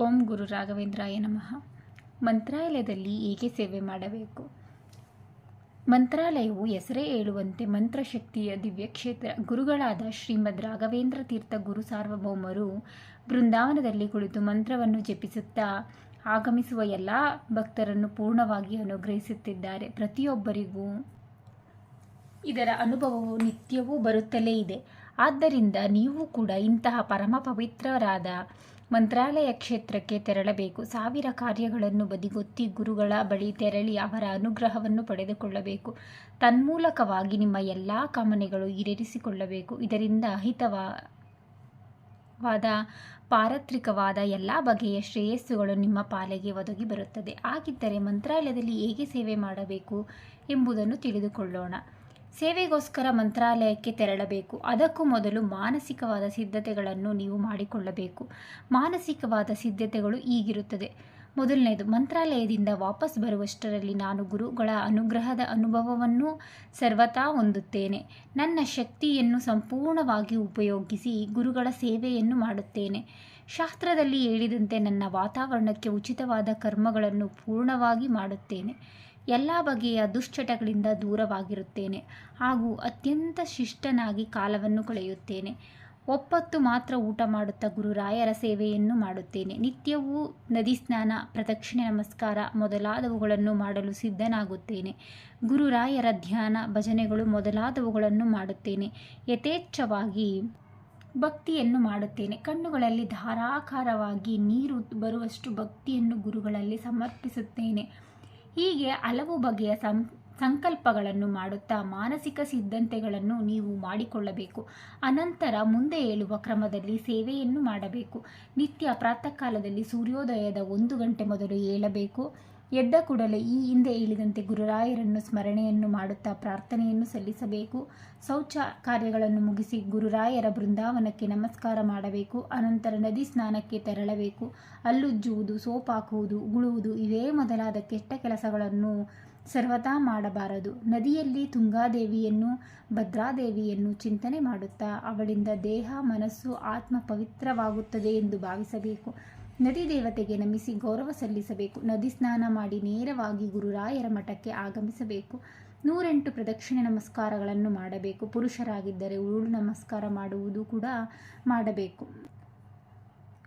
ಓಂ ಗುರು ರಾಘವೇಂದ್ರಾಯ ನಮಃ. ಮಂತ್ರಾಲಯದಲ್ಲಿ ಹೇಗೆ ಸೇವೆ ಮಾಡಬೇಕು? ಮಂತ್ರಾಲಯವು ಹೆಸರೇ ಹೇಳುವಂತೆ ಮಂತ್ರಶಕ್ತಿಯ ದಿವ್ಯಕ್ಷೇತ್ರ ಗುರುಗಳಾದ ಶ್ರೀಮದ್ ರಾಘವೇಂದ್ರ ತೀರ್ಥ ಗುರು ಸಾರ್ವಭೌಮರು ಬೃಂದಾವನದಲ್ಲಿ ಕುಳಿತು ಮಂತ್ರವನ್ನು ಜಪಿಸುತ್ತಾ ಆಗಮಿಸುವ ಎಲ್ಲ ಭಕ್ತರನ್ನು ಪೂರ್ಣವಾಗಿ ಅನುಗ್ರಹಿಸುತ್ತಿದ್ದಾರೆ. ಪ್ರತಿಯೊಬ್ಬರಿಗೂ ಇದರ ಅನುಭವವು ನಿತ್ಯವೂ ಬರುತ್ತಲೇ ಇದೆ. ಆದ್ದರಿಂದ ನೀವು ಕೂಡ ಇಂತಹ ಪರಮ ಪವಿತ್ರರಾದ ಮಂತ್ರಾಲಯ ಕ್ಷೇತ್ರಕ್ಕೆ ತೆರಳಬೇಕು. ಸಾವಿರ ಕಾರ್ಯಗಳನ್ನು ಬದಿಗೊತ್ತಿ ಗುರುಗಳ ಬಳಿ ತೆರಳಿ ಅವರ ಅನುಗ್ರಹವನ್ನು ಪಡೆದುಕೊಳ್ಳಬೇಕು. ತನ್ಮೂಲಕವಾಗಿ ನಿಮ್ಮ ಎಲ್ಲ ಕಾಮನೆಗಳು ಈಡೇರಿಸಿಕೊಳ್ಳಬೇಕು. ಇದರಿಂದ ಅಹಿತವಾದ, ಪಾರತ್ರಿಕವಾದ ಎಲ್ಲ ಬಗೆಯ ಶ್ರೇಯಸ್ಸುಗಳು ನಿಮ್ಮ ಪಾಲೆಗೆ ಒದಗಿ ಬರುತ್ತದೆ. ಹಾಗಿದ್ದರೆ ಮಂತ್ರಾಲಯದಲ್ಲಿ ಹೇಗೆ ಸೇವೆ ಮಾಡಬೇಕು ಎಂಬುದನ್ನು ತಿಳಿದುಕೊಳ್ಳೋಣ. ಸೇವೆಗೋಸ್ಕರ ಮಂತ್ರಾಲಯಕ್ಕೆ ತೆರಳಬೇಕು. ಅದಕ್ಕೂ ಮೊದಲು ಮಾನಸಿಕವಾದ ಸಿದ್ಧತೆಗಳನ್ನು ನೀವು ಮಾಡಿಕೊಳ್ಳಬೇಕು. ಮಾನಸಿಕವಾದ ಸಿದ್ಧತೆಗಳು ಈಗಿರುತ್ತದೆ. ಮೊದಲನೇದು, ಮಂತ್ರಾಲಯದಿಂದ ವಾಪಸ್ ಬರುವಷ್ಟರಲ್ಲಿ ನಾನು ಗುರುಗಳ ಅನುಗ್ರಹದ ಅನುಭವವನ್ನು ಸರ್ವತಾ ಹೊಂದುತ್ತೇನೆ. ನನ್ನ ಶಕ್ತಿಯನ್ನು ಸಂಪೂರ್ಣವಾಗಿ ಉಪಯೋಗಿಸಿ ಗುರುಗಳ ಸೇವೆಯನ್ನು ಮಾಡುತ್ತೇನೆ. ಶಾಸ್ತ್ರದಲ್ಲಿ ಹೇಳಿದಂತೆ ನನ್ನ ವಾತಾವರಣಕ್ಕೆ ಉಚಿತವಾದ ಕರ್ಮಗಳನ್ನು ಪೂರ್ಣವಾಗಿ ಮಾಡುತ್ತೇನೆ. ಎಲ್ಲ ಬಗೆಯ ದುಶ್ಚಟಗಳಿಂದ ದೂರವಾಗಿರುತ್ತೇನೆ ಹಾಗೂ ಅತ್ಯಂತ ಶಿಷ್ಟನಾಗಿ ಕಾಲವನ್ನು ಕಳೆಯುತ್ತೇನೆ. ಒಪ್ಪತ್ತು ಮಾತ್ರ ಊಟ ಮಾಡುತ್ತಾ ಗುರುರಾಯರ ಸೇವೆಯನ್ನು ಮಾಡುತ್ತೇನೆ. ನಿತ್ಯವೂ ನದಿ ಸ್ನಾನ, ಪ್ರದಕ್ಷಿಣೆ, ನಮಸ್ಕಾರ ಮೊದಲಾದವುಗಳನ್ನು ಮಾಡಲು ಸಿದ್ಧನಾಗುತ್ತೇನೆ. ಗುರುರಾಯರ ಧ್ಯಾನ, ಭಜನೆಗಳು ಮೊದಲಾದವುಗಳನ್ನು ಮಾಡುತ್ತೇನೆ. ಯಥೇಚ್ಛವಾಗಿ ಭಕ್ತಿಯನ್ನು ಮಾಡುತ್ತೇನೆ. ಕಣ್ಣುಗಳಲ್ಲಿ ಧಾರಾಕಾರವಾಗಿ ನೀರು ಬರುವಷ್ಟು ಭಕ್ತಿಯನ್ನು ಗುರುಗಳಲ್ಲಿ ಸಮರ್ಪಿಸುತ್ತೇನೆ. ಹೀಗೆ ಹಲವು ಬಗೆಯ ಸಂ, ಸಂಕಲ್ಪಗಳನ್ನು ಮಾಡುತ್ತಾ ಮಾನಸಿಕ ಸಿದ್ಧತೆಗಳನ್ನು ನೀವು ಮಾಡಿಕೊಳ್ಳಬೇಕು. ಅನಂತರ ಮುಂದೆ ಹೇಳುವ ಕ್ರಮದಲ್ಲಿ ಸೇವೆಯನ್ನು ಮಾಡಬೇಕು. ನಿತ್ಯ ಪ್ರಾತಃ ಕಾಲದಲ್ಲಿ ಸೂರ್ಯೋದಯದ ಒಂದು ಗಂಟೆ ಮೊದಲು ಏಳಬೇಕು. ಎದ್ದ ಕೂಡಲೇ ಈ ಹಿಂದೆ ಇಳಿದಂತೆ ಗುರುರಾಯರನ್ನು ಸ್ಮರಣೆಯನ್ನು ಮಾಡುತ್ತಾ ಪ್ರಾರ್ಥನೆಯನ್ನು ಸಲ್ಲಿಸಬೇಕು. ಶೌಚ ಕಾರ್ಯಗಳನ್ನು ಮುಗಿಸಿ ಗುರುರಾಯರ ಬೃಂದಾವನಕ್ಕೆ ನಮಸ್ಕಾರ ಮಾಡಬೇಕು. ಅನಂತರ ನದಿ ಸ್ನಾನಕ್ಕೆ ತೆರಳಬೇಕು. ಅಲ್ಲುಜ್ಜುವುದು ಸೋಪಾಕುವುದು ಉಗುಳುವುದು ಇವೇ ಮೊದಲಾದ ಕೆಟ್ಟ ಕೆಲಸಗಳನ್ನು ಸರ್ವತಾ ಮಾಡಬಾರದು. ನದಿಯಲ್ಲಿ ತುಂಗಾದೇವಿಯನ್ನು, ಭದ್ರಾದೇವಿಯನ್ನು ಚಿಂತನೆ ಮಾಡುತ್ತಾ ಅವಳಿಂದ ದೇಹ, ಮನಸ್ಸು, ಆತ್ಮ ಪವಿತ್ರವಾಗುತ್ತದೆ ಎಂದು ಭಾವಿಸಬೇಕು. ನದಿ ದೇವತೆಗೆ ನಮಿಸಿ ಗೌರವ ಸಲ್ಲಿಸಬೇಕು. ನದಿ ಸ್ನಾನ ಮಾಡಿ ನೇರವಾಗಿ ಗುರುರಾಯರ ಮಠಕ್ಕೆ ಆಗಮಿಸಬೇಕು. ನೂರೆಂಟು ಪ್ರದಕ್ಷಿಣೆ ನಮಸ್ಕಾರಗಳನ್ನು ಮಾಡಬೇಕು. ಪುರುಷರಾಗಿದ್ದರೆ ಉರುಳು ನಮಸ್ಕಾರ ಮಾಡುವುದು ಕೂಡ ಮಾಡಬೇಕು.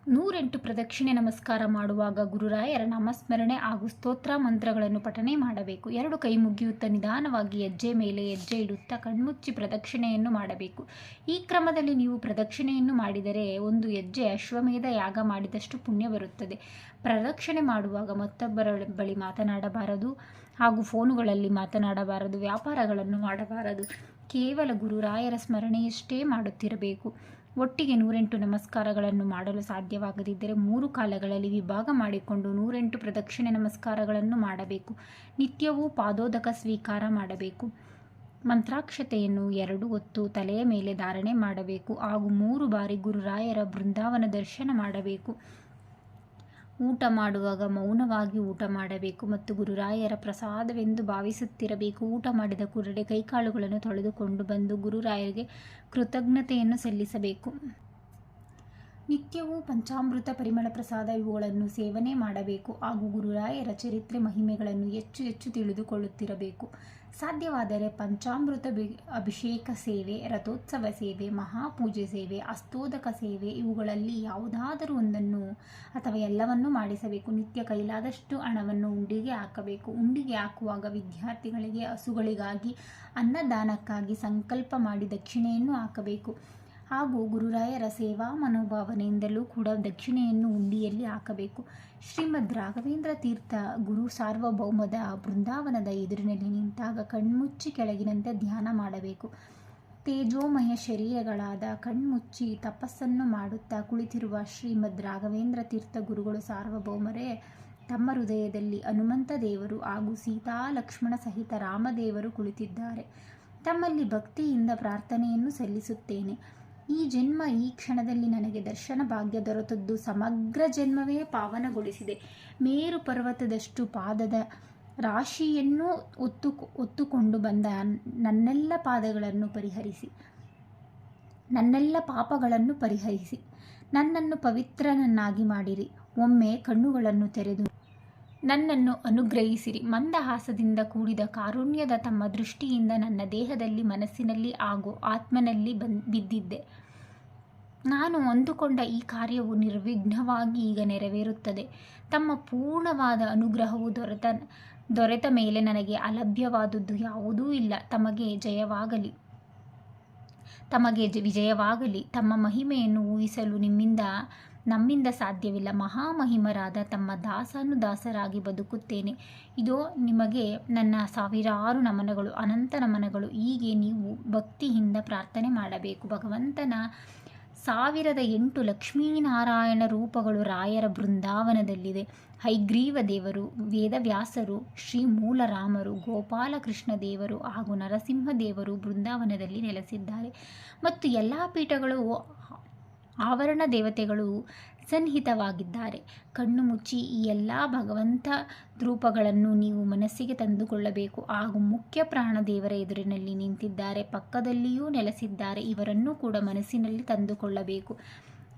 ನೂರೆಂಟು ಪ್ರದಕ್ಷಿಣೆ ನಮಸ್ಕಾರ ಮಾಡುವಾಗ ಗುರುರಾಯರ ನಾಮಸ್ಮರಣೆ ಹಾಗೂ ಸ್ತೋತ್ರ ಮಂತ್ರಗಳನ್ನು ಪಠನೆ ಮಾಡಬೇಕು. ಎರಡು ಕೈ ಮುಗಿಯುತ್ತಾ ನಿಧಾನವಾಗಿ ಹೆಜ್ಜೆ ಮೇಲೆ ಹೆಜ್ಜೆ ಇಡುತ್ತಾ ಕಣ್ಮುಚ್ಚಿ ಪ್ರದಕ್ಷಿಣೆಯನ್ನು ಮಾಡಬೇಕು. ಈ ಕ್ರಮದಲ್ಲಿ ನೀವು ಪ್ರದಕ್ಷಿಣೆಯನ್ನು ಮಾಡಿದರೆ ಒಂದು ಹೆಜ್ಜೆ ಅಶ್ವಮೇಧ ಯಾಗ ಮಾಡಿದಷ್ಟು ಪುಣ್ಯ ಬರುತ್ತದೆ. ಪ್ರದಕ್ಷಿಣೆ ಮಾಡುವಾಗ ಮತ್ತೊಬ್ಬರ ಬಳಿ ಮಾತನಾಡಬಾರದು ಹಾಗೂ ಫೋನುಗಳಲ್ಲಿ ಮಾತನಾಡಬಾರದು, ವ್ಯಾಪಾರಗಳನ್ನು ಮಾಡಬಾರದು. ಕೇವಲ ಗುರುರಾಯರ ಸ್ಮರಣೆಯಷ್ಟೇ ಮಾಡುತ್ತಿರಬೇಕು. ಒಟ್ಟಿಗೆ ನೂರೆಂಟು ನಮಸ್ಕಾರಗಳನ್ನು ಮಾಡಲು ಸಾಧ್ಯವಾಗದಿದ್ದರೆ ಮೂರು ಕಾಲಗಳಲ್ಲಿ ವಿಭಾಗ ಮಾಡಿಕೊಂಡು ನೂರೆಂಟು ಪ್ರದಕ್ಷಿಣೆ ನಮಸ್ಕಾರಗಳನ್ನು ಮಾಡಬೇಕು. ನಿತ್ಯವೂ ಪಾದೋದಕ ಸ್ವೀಕಾರ ಮಾಡಬೇಕು. ಮಂತ್ರಾಕ್ಷತೆಯನ್ನು ಎರಡು ಹೊತ್ತು ತಲೆಯ ಮೇಲೆ ಧಾರಣೆ ಮಾಡಬೇಕು. ಹಾಗೂ ಮೂರು ಬಾರಿ ಗುರುರಾಯರ ಬೃಂದಾವನ ದರ್ಶನ ಮಾಡಬೇಕು. ಊಟ ಮಾಡುವಾಗ ಮೌನವಾಗಿ ಊಟ ಮಾಡಬೇಕು ಮತ್ತು ಗುರುರಾಯರ ಪ್ರಸಾದವೆಂದು ಭಾವಿಸುತ್ತಿರಬೇಕು. ಊಟ ಮಾಡಿದ ಕುರುಡೆ ಕೈಕಾಲುಗಳನ್ನು ತೊಳೆದುಕೊಂಡು ಬಂದು ಗುರುರಾಯರಿಗೆ ಕೃತಜ್ಞತೆಯನ್ನು ಸಲ್ಲಿಸಬೇಕು. ನಿತ್ಯವೂ ಪಂಚಾಮೃತ ಪರಿಮಳ ಪ್ರಸಾದ ಇವುಗಳನ್ನು ಸೇವನೆ ಮಾಡಬೇಕು. ಹಾಗೂ ಗುರುರಾಯರ ಚರಿತ್ರೆ ಮಹಿಮೆಗಳನ್ನು ಹೆಚ್ಚು ಹೆಚ್ಚು ತಿಳಿದುಕೊಳ್ಳುತ್ತಿರಬೇಕು. ಸಾಧ್ಯವಾದರೆ ಪಂಚಾಮೃತ ಅಭಿಷೇಕ ಸೇವೆ, ರಥೋತ್ಸವ ಸೇವೆ, ಮಹಾಪೂಜೆ ಸೇವೆ, ಅಸ್ತೋದಕ ಸೇವೆ ಇವುಗಳಲ್ಲಿ ಯಾವುದಾದರೂ ಒಂದನ್ನು ಅಥವಾ ಎಲ್ಲವನ್ನೂ ಮಾಡಿಸಬೇಕು. ನಿತ್ಯ ಕೈಲಾದಷ್ಟು ಹಣವನ್ನು ಉಂಡಿಗೆ ಹಾಕಬೇಕು. ಉಂಡಿಗೆ ಹಾಕುವಾಗ ವಿದ್ಯಾರ್ಥಿಗಳಿಗೆ ಹಸುಗಳಿಗಾಗಿ ಅನ್ನದಾನಕ್ಕಾಗಿ ಸಂಕಲ್ಪ ಮಾಡಿ ದಕ್ಷಿಣೆಯನ್ನು ಹಾಕಬೇಕು. ಹಾಗೂ ಗುರುರಾಯರ ಸೇವಾ ಮನೋಭಾವನೆಯಿಂದಲೂ ಕೂಡ ದಕ್ಷಿಣೆಯನ್ನು ಉಂಡಿಯಲ್ಲಿ ಹಾಕಬೇಕು. ಶ್ರೀಮದ್ ರಾಘವೇಂದ್ರ ತೀರ್ಥ ಗುರು ಸಾರ್ವಭೌಮದ ಬೃಂದಾವನದ ಎದುರಿನಲ್ಲಿ ನಿಂತಾಗ ಕಣ್ಮುಚ್ಚಿ ಕೆಳಗಿನಂತೆ ಧ್ಯಾನ ಮಾಡಬೇಕು. ತೇಜೋಮಯ ಶರೀರಗಳಾದ ಕಣ್ಮುಚ್ಚಿ ತಪಸ್ಸನ್ನು ಮಾಡುತ್ತಾ ಕುಳಿತಿರುವ ಶ್ರೀಮದ್ ರಾಘವೇಂದ್ರ ತೀರ್ಥ ಗುರುಗಳು ಸಾರ್ವಭೌಮರೇ, ತಮ್ಮ ಹೃದಯದಲ್ಲಿ ಹನುಮಂತ ದೇವರು ಹಾಗೂ ಸೀತಾ ಲಕ್ಷ್ಮಣ ಸಹಿತ ರಾಮದೇವರು ಕುಳಿತಿದ್ದಾರೆ. ತಮ್ಮಲ್ಲಿ ಭಕ್ತಿಯಿಂದ ಪ್ರಾರ್ಥನೆಯನ್ನು ಸಲ್ಲಿಸುತ್ತೇನೆ. ಈ ಜನ್ಮ ಈ ಕ್ಷಣದಲ್ಲಿ ನನಗೆ ದರ್ಶನ ಭಾಗ್ಯ ದೊರೆತದ್ದು ಸಮಗ್ರ ಜನ್ಮವೇ ಪಾವನಗೊಳಿಸಿದೆ. ಮೇರು ಪರ್ವತದಷ್ಟು ಪಾದದ ರಾಶಿಯನ್ನು ಒತ್ತು, ಒತ್ತುಕೊಂಡು ಬಂದ ನನ್ನೆಲ್ಲ ಪಾದಗಳನ್ನು ಪರಿಹರಿಸಿ. ನನ್ನೆಲ್ಲ ಪಾಪಗಳನ್ನು ಪರಿಹರಿಸಿ. ನನ್ನನ್ನು ಪವಿತ್ರನನ್ನಾಗಿ ಮಾಡಿರಿ. ಒಮ್ಮೆ ಕಣ್ಣುಗಳನ್ನು ತೆರೆದು ನನ್ನನ್ನು ಅನುಗ್ರಹಿಸಿರಿ. ಮಂದಹಾಸದಿಂದ ಕೂಡಿದ ಕಾರುಣ್ಯದ ತಮ್ಮ ದೃಷ್ಟಿಯಿಂದ ನನ್ನ ದೇಹದಲ್ಲಿ ಮನಸ್ಸಿನಲ್ಲಿ ಹಾಗೂ ಆತ್ಮನಲ್ಲಿ ಬಿದ್ದಿದ್ದೆ. ನಾನು ಅಂದುಕೊಂಡ ಈ ಕಾರ್ಯವು ನಿರ್ವಿಘ್ನವಾಗಿ ಈಗ ನೆರವೇರುತ್ತದೆ. ತಮ್ಮ ಪೂರ್ಣವಾದ ಅನುಗ್ರಹವು ದೊರೆತ ದೊರೆತ ಮೇಲೆ ನನಗೆ ಅಲಭ್ಯವಾದದ್ದು ಯಾವುದೂ ಇಲ್ಲ. ತಮಗೆ ಜಯವಾಗಲಿ. ತಮಗೆ ವಿಜಯವಾಗಲಿ. ತಮ್ಮ ಮಹಿಮೆಯನ್ನು ಊಹಿಸಲು ನಿಮ್ಮಿಂದ ನಮ್ಮಿಂದ ಸಾಧ್ಯವಿಲ್ಲ. ಮಹಾಮಹಿಮರಾದ ತಮ್ಮ ದಾಸಾನುದಾಸರಾಗಿ ಬದುಕುತ್ತೇನೆ. ಇದು ನಿಮಗೆ ನನ್ನ ಸಾವಿರಾರು ನಮನಗಳು, ಅನಂತ ನಮನಗಳು. ಹೀಗೆ ನೀವು ಭಕ್ತಿಯಿಂದ ಪ್ರಾರ್ಥನೆ ಮಾಡಬೇಕು. ಭಗವಂತನ ಸಾವಿರದ ಎಂಟು ಲಕ್ಷ್ಮೀನಾರಾಯಣ ರೂಪಗಳು ರಾಯರ ಬೃಂದಾವನದಲ್ಲಿದೆ. ಹೈಗ್ರೀವ ದೇವರು, ವೇದವ್ಯಾಸರು ಶ್ರೀ ಮೂಲರಾಮರು ಗೋಪಾಲಕೃಷ್ಣ ದೇವರು ಹಾಗೂ ನರಸಿಂಹ ದೇವರು ಬೃಂದಾವನದಲ್ಲಿ ನೆಲೆಸಿದ್ದಾರೆ. ಮತ್ತು ಎಲ್ಲ ಪೀಠಗಳು ಆವರಣ ದೇವತೆಗಳು ಸನ್ನಿಹಿತವಾಗಿದ್ದಾರೆ. ಕಣ್ಣು ಮುಚ್ಚಿ ಈ ಎಲ್ಲ ಭಗವಂತ ರೂಪಗಳನ್ನು ನೀವು ಮನಸ್ಸಿಗೆ ತಂದುಕೊಳ್ಳಬೇಕು. ಹಾಗೂ ಮುಖ್ಯ ಪ್ರಾಣ ದೇವರ ಎದುರಿನಲ್ಲಿ ನಿಂತಿದ್ದಾರೆ. ಪಕ್ಕದಲ್ಲಿಯೂ ನೆಲೆಸಿದ್ದಾರೆ. ಇವರನ್ನು ಕೂಡ ಮನಸ್ಸಿನಲ್ಲಿ ತಂದುಕೊಳ್ಳಬೇಕು.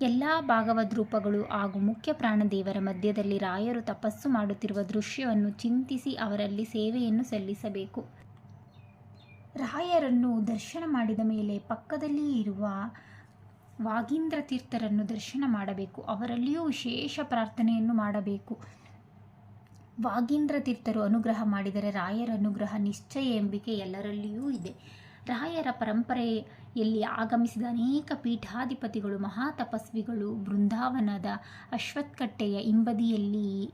ಎಲ್ಲ ಭಾಗವದ್ ರೂಪಗಳು ಹಾಗೂ ಮುಖ್ಯ ಪ್ರಾಣ ದೇವರ ಮಧ್ಯದಲ್ಲಿ ರಾಯರು ತಪಸ್ಸು ಮಾಡುತ್ತಿರುವ ದೃಶ್ಯವನ್ನು ಚಿಂತಿಸಿ ಅವರಲ್ಲಿ ಸೇವೆಯನ್ನು ಸಲ್ಲಿಸಬೇಕು. ರಾಯರನ್ನು ದರ್ಶನ ಮಾಡಿದ ಮೇಲೆ ಪಕ್ಕದಲ್ಲಿ ಇರುವ ವಾಗೀಂದ್ರ ತೀರ್ಥರನ್ನು ದರ್ಶನ ಮಾಡಬೇಕು. ಅವರಲ್ಲಿಯೂ ವಿಶೇಷ ಪ್ರಾರ್ಥನೆಯನ್ನು ಮಾಡಬೇಕು. ವಾಗೀಂದ್ರ ತೀರ್ಥರು ಅನುಗ್ರಹ ಮಾಡಿದರೆ ರಾಯರ ಅನುಗ್ರಹ ನಿಶ್ಚಯ ಎಂಬಿಕೆ ಎಲ್ಲರಲ್ಲಿಯೂ ಇದೆ. ರಾಯರ ಪರಂಪರೆಯಲ್ಲಿ ಆಗಮಿಸಿದ ಅನೇಕ ಪೀಠಾಧಿಪತಿಗಳು, ಮಹಾತಪಸ್ವಿಗಳು, ಬೃಂದಾವನದ ಅಶ್ವತ್ಕಟ್ಟೆಯ ಹಿಂಬದಿಯಲ್ಲಿ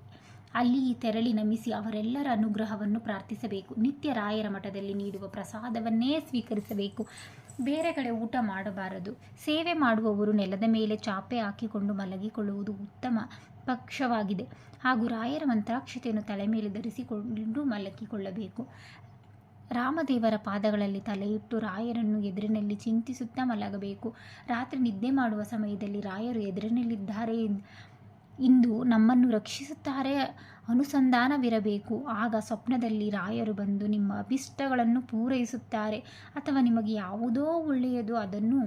ಅಲ್ಲಿ ತೆರಳಿ ನಮಿಸಿ ಅವರೆಲ್ಲರ ಅನುಗ್ರಹವನ್ನು ಪ್ರಾರ್ಥಿಸಬೇಕು. ನಿತ್ಯ ರಾಯರ ಮಠದಲ್ಲಿ ನೀಡುವ ಪ್ರಸಾದವನ್ನೇ ಸ್ವೀಕರಿಸಬೇಕು. ಬೇರೆ ಕಡೆ ಊಟ ಮಾಡಬಾರದು. ಸೇವೆ ಮಾಡುವವರು ನೆಲದ ಮೇಲೆ ಚಾಪೆ ಹಾಕಿಕೊಂಡು ಮಲಗಿಕೊಳ್ಳುವುದು ಉತ್ತಮ ಪಕ್ಷವಾಗಿದೆ. ಹಾಗೂ ರಾಯರ ಮಂತ್ರಾಕ್ಷತೆಯನ್ನು ತಲೆ ಮೇಲೆ ಧರಿಸಿಕೊಂಡು ಮಲಗಿಕೊಳ್ಳಬೇಕು. ರಾಮದೇವರ ಪಾದಗಳಲ್ಲಿ ತಲೆಯಿಟ್ಟು ರಾಯರನ್ನು ಎದುರಿನಲ್ಲಿ ಚಿಂತಿಸುತ್ತಾ ಮಲಗಬೇಕು. ರಾತ್ರಿ ನಿದ್ದೆ ಮಾಡುವ ಸಮಯದಲ್ಲಿ ರಾಯರು ಎದುರಿನಲ್ಲಿದ್ದಾರೆ ಇಂದು ನಮ್ಮನ್ನು ರಕ್ಷಿಸುತ್ತಾರೆ ಅನುಸಂಧಾನವಿರಬೇಕು. ಆಗ ಸ್ವಪ್ನದಲ್ಲಿ ರಾಯರು ಬಂದು ನಿಮ್ಮ ಅಭಿಷ್ಟಗಳನ್ನು ಪೂರೈಸುತ್ತಾರೆ ಅಥವಾ ನಿಮಗೆ ಯಾವುದೋ ಒಳ್ಳೆಯದು ಅದನ್ನು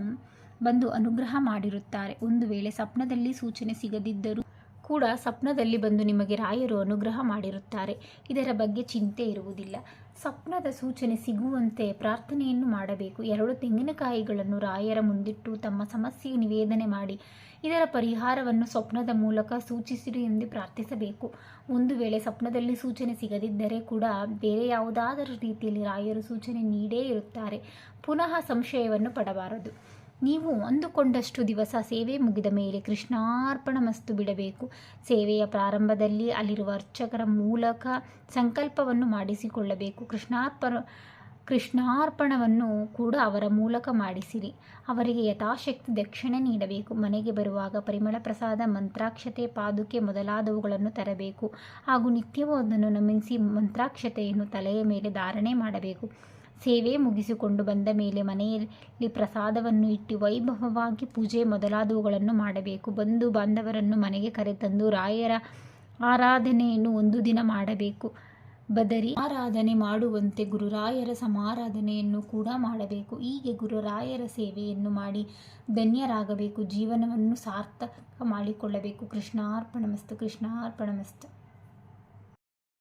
ಬಂದು ಅನುಗ್ರಹ ಮಾಡಿರುತ್ತಾರೆ. ಒಂದು ವೇಳೆ ಸ್ವಪ್ನದಲ್ಲಿ ಸೂಚನೆ ಸಿಗದಿದ್ದರೂ ಕೂಡ ಸ್ವಪ್ನದಲ್ಲಿ ಬಂದು ನಿಮಗೆ ರಾಯರು ಅನುಗ್ರಹ ಮಾಡಿರುತ್ತಾರೆ. ಇದರ ಬಗ್ಗೆ ಚಿಂತೆ ಇರುವುದಿಲ್ಲ. ಸ್ವಪ್ನದ ಸೂಚನೆ ಸಿಗುವಂತೆ ಪ್ರಾರ್ಥನೆಯನ್ನು ಮಾಡಬೇಕು. ಎರಡು ತೆಂಗಿನಕಾಯಿಗಳನ್ನು ರಾಯರ ಮುಂದಿಟ್ಟು ತಮ್ಮ ಸಮಸ್ಯೆಗೆ ನಿವೇದನೆ ಮಾಡಿ, ಇದರ ಪರಿಹಾರವನ್ನು ಸ್ವಪ್ನದ ಮೂಲಕ ಸೂಚಿಸಿರಿ ಎಂದು ಪ್ರಾರ್ಥಿಸಬೇಕು. ಒಂದು ವೇಳೆ ಸ್ವಪ್ನದಲ್ಲಿ ಸೂಚನೆ ಸಿಗದಿದ್ದರೆ ಕೂಡ ಬೇರೆ ಯಾವುದಾದರೂ ರೀತಿಯಲ್ಲಿ ರಾಯರು ಸೂಚನೆ ನೀಡೇ ಇರುತ್ತಾರೆ. ಪುನಃ ಸಂಶಯವನ್ನು ಪಡಬಾರದು. ನೀವು ಅಂದುಕೊಂಡಷ್ಟು ದಿವಸ ಸೇವೆ ಮುಗಿದ ಮೇಲೆ ಕೃಷ್ಣಾರ್ಪಣ ಮಸ್ತು ಬಿಡಬೇಕು. ಸೇವೆಯ ಪ್ರಾರಂಭದಲ್ಲಿ ಅಲ್ಲಿರುವ ಅರ್ಚಕರ ಮೂಲಕ ಸಂಕಲ್ಪವನ್ನು ಮಾಡಿಸಿಕೊಳ್ಳಬೇಕು. ಕೃಷ್ಣಾರ್ಪಣ ಕೃಷ್ಣಾರ್ಪಣವನ್ನು ಕೂಡ ಅವರ ಮೂಲಕ ಮಾಡಿಸಿರಿ. ಅವರಿಗೆ ಯಥಾಶಕ್ತಿ ದಕ್ಷಿಣೆ ನೀಡಬೇಕು. ಮನೆಗೆ ಬರುವಾಗ ಪರಿಮಳ ಪ್ರಸಾದ, ಮಂತ್ರಾಕ್ಷತೆ, ಪಾದುಕೆ ಮೊದಲಾದವುಗಳನ್ನು ತರಬೇಕು. ಹಾಗೂ ನಿತ್ಯವೂ ಅದನ್ನು ನಮಿಸಿ ಮಂತ್ರಾಕ್ಷತೆಯನ್ನು ತಲೆಯ ಮೇಲೆ ಧಾರಣೆ ಮಾಡಬೇಕು. ಸೇವೆ ಮುಗಿಸಿಕೊಂಡು ಬಂದ ಮೇಲೆ ಮನೆಯಲ್ಲಿ ಪ್ರಸಾದವನ್ನು ಇಟ್ಟು ವೈಭವವಾಗಿ ಪೂಜೆ ಮೊದಲಾದವುಗಳನ್ನು ಮಾಡಬೇಕು. ಬಂಧು ಬಾಂಧವರನ್ನು ಮನೆಗೆ ಕರೆತಂದು ರಾಯರ ಆರಾಧನೆಯನ್ನು ಒಂದು ದಿನ ಮಾಡಬೇಕು. ಬದರಿ ಆರಾಧನೆ ಮಾಡುವಂತೆ ಗುರುರಾಯರ ಸಮಾರಾಧನೆಯನ್ನು ಕೂಡ ಮಾಡಬೇಕು. ಹೀಗೆ ಗುರುರಾಯರ ಸೇವೆಯನ್ನು ಮಾಡಿ ಧನ್ಯರಾಗಬೇಕು. ಜೀವನವನ್ನು ಸಾರ್ಥಕ ಮಾಡಿಕೊಳ್ಳಬೇಕು. ಕೃಷ್ಣಾರ್ಪಣಮಸ್ತು ಕೃಷ್ಣಾರ್ಪಣಮಸ್ತು.